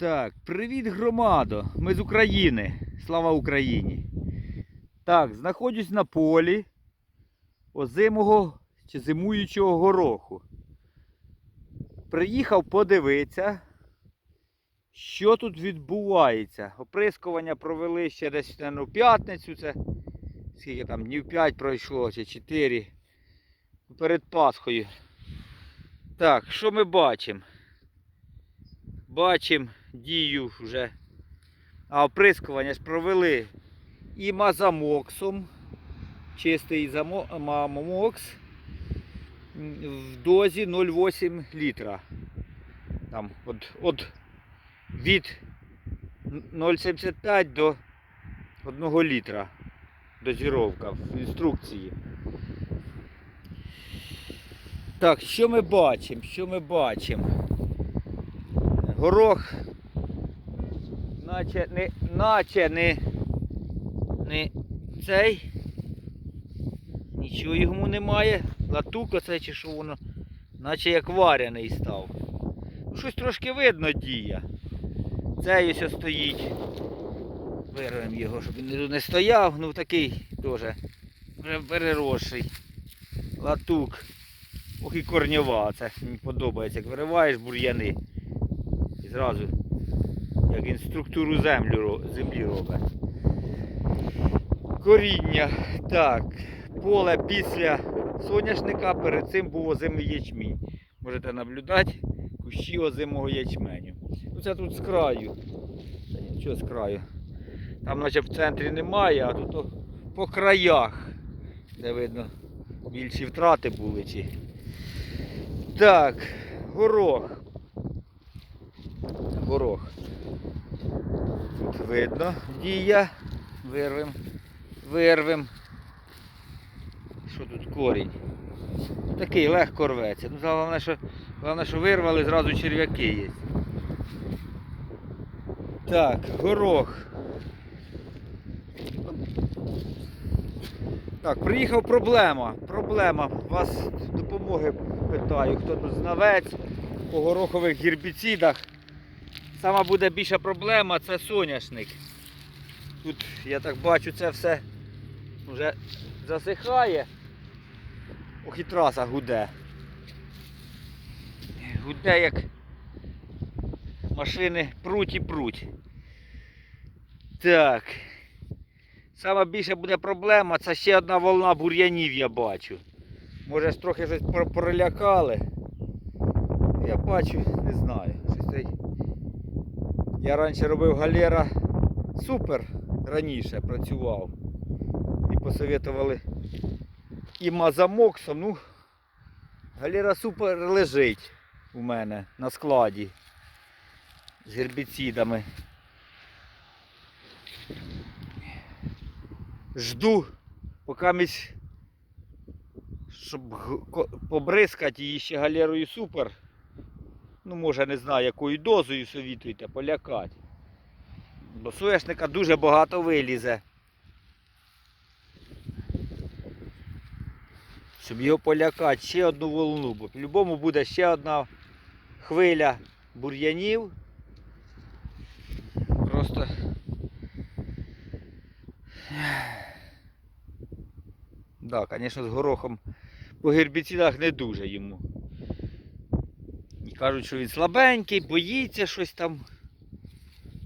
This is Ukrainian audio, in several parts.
Так, привіт, громадо! Ми з України. Слава Україні! Так, знаходжусь на полі озимого чи зимуючого гороху. Приїхав подивитися, що тут відбувається. Оприскування провели ще десь в п'ятницю. Це скільки там днів 5 пройшло, чи 4 перед Пасхою. Так, що ми бачимо? Бачимо дію вже. А оприскування ж провели і мазамоксом. Чистий мамомокс в дозі 0,8 літра. Там от, от від 0,75 до 1 літра дозіровка в інструкції. Так, що ми бачимо? Що ми бачимо? Горох, наче не, наче не, не цей. Нічого йому немає. Латук оце чи що воно, наче як варений став. Ну, Щось трошки видно діє. Цей ось стоїть. Вирвемо його, щоб він не стояв. Ну такий теж вже переросший. Латук. Ох і корньова. Це мені подобається. Як вириваєш бур'яни. І зразу, як він структуру землю, землі робить. Коріння. Так. Поле після соняшника перед цим був озимий ячмінь. Можете наблюдати кущі озимого ячменю. Ну це тут з краю. Нічого з краю. Там наче в центрі немає, а тут по краях. Де видно більші втрати були. Чи... Так, горох. Горох. Тут видно дія. Вирвем. Вирвем. Що тут корінь? Такий легко рветься. Ну, головне, що, головне, що вирвали, зразу черв'яки є. Так, горох. Так, приїхав проблема. Проблема. Вас допомоги питаю, хто тут знавець по горохових гербіцидах. Сама буде більша проблема це соняшник. Тут, я так бачу, це все вже засихає. Ох і траса гуде. Гуде як машини пруть і пруть. Так. Сама більша буде проблема, це ще одна волна бур'янів я бачу. Може трохи щось пролякали. Я бачу, не знаю. Щось. Я раніше робив галера супер раніше працював. І посоветували і мазамоксом. Ну, галера супер лежить у мене на складі з гербіцидами. Жду, поки місь, щоб побризкати її ще галерою супер. Ну, може, не знаю, якою дозою совітуєте, полякати. Бо соняшника дуже багато вилізе. Щоб його полякати ще одну волну, бо по-любому буде ще одна хвиля бур'янів. Просто. Да, звісно, з горохом по гербіцидах не дуже йому. Кажуть, що він слабенький, боїться щось там.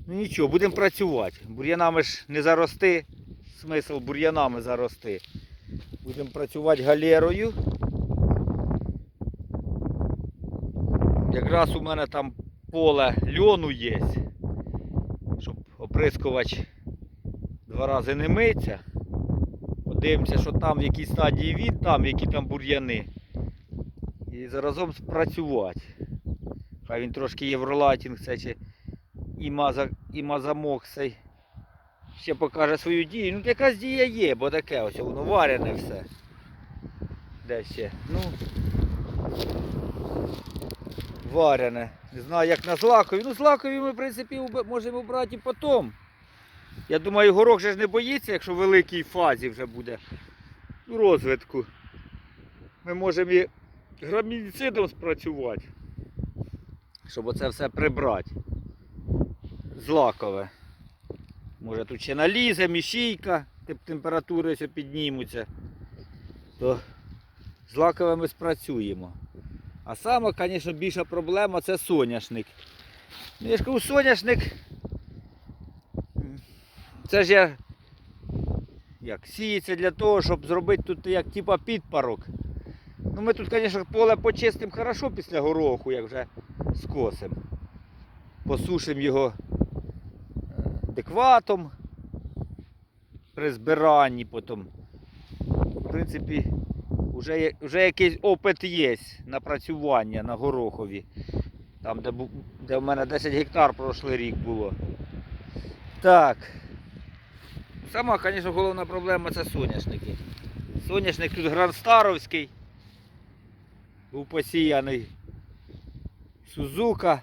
Ну нічого, будемо працювати. Бур'янами ж не зарости. Смисл бур'янами зарости. Будемо працювати галерою. Якраз у мене там поле льону є, щоб оприскувач два рази не миться. Подивимося, що там в якій стадії він, там які там бур'яни. І заразом спрацювати. Хай він трошки євролайтінг, це чи і, маза, і мазамок цей ще покаже свою дію. Ну якась дія є, бо таке ось воно варене все. Де ще? Ну. Варене. Не знаю, як на злакові. Ну, злакові ми, в принципі, можемо брати і потім. Я думаю, горох же ж не боїться, якщо в великій фазі вже буде розвитку. Ми можемо і грамініцидом спрацювати, щоб оце все прибрати. злакове. Може тут ще налізе, мішійка, температури ось піднімуться, то з лаковими спрацюємо. А саме, звісно, більша проблема це соняшник. Ну, я ж кажу, соняшник. Це ж я як сіється для того, щоб зробити тут як типа підпарок. Ну ми тут, звісно, поле почистимо хорошо після гороху, як вже скосимо. Посушимо його е, декватом при збиранні потім. В принципі, вже, вже якийсь опит є напрацювання на горохові. Там, де, де в мене 10 гектар прошлий рік було. Так. Сама, звісно, головна проблема це соняшники. Соняшник тут гранстаровський. Був посіяний. Сузука.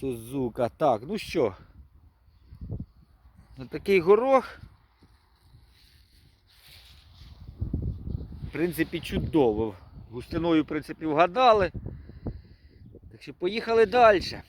Сузука. Так, ну що. Ось такий горох. В принципі, чудово. Густиною, в принципі, вгадали. Так що поїхали далі.